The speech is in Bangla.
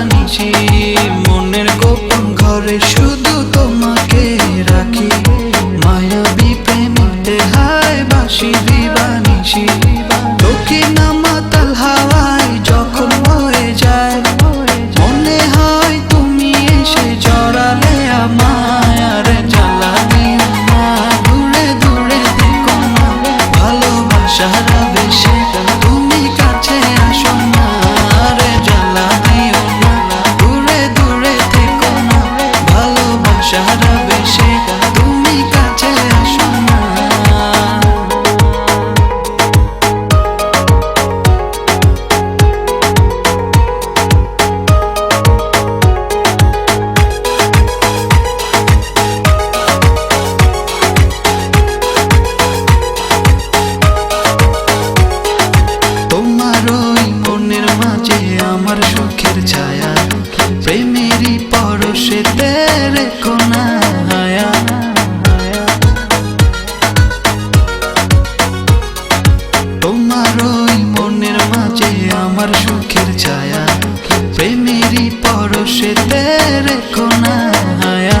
জানছি মনের গোপন ঘরে শুধু তোমাকে রাখি। মায়াবি প্রেমিতে হায় বাসি shadow প্রেমেরই পরশেতে রেখো না হায়া।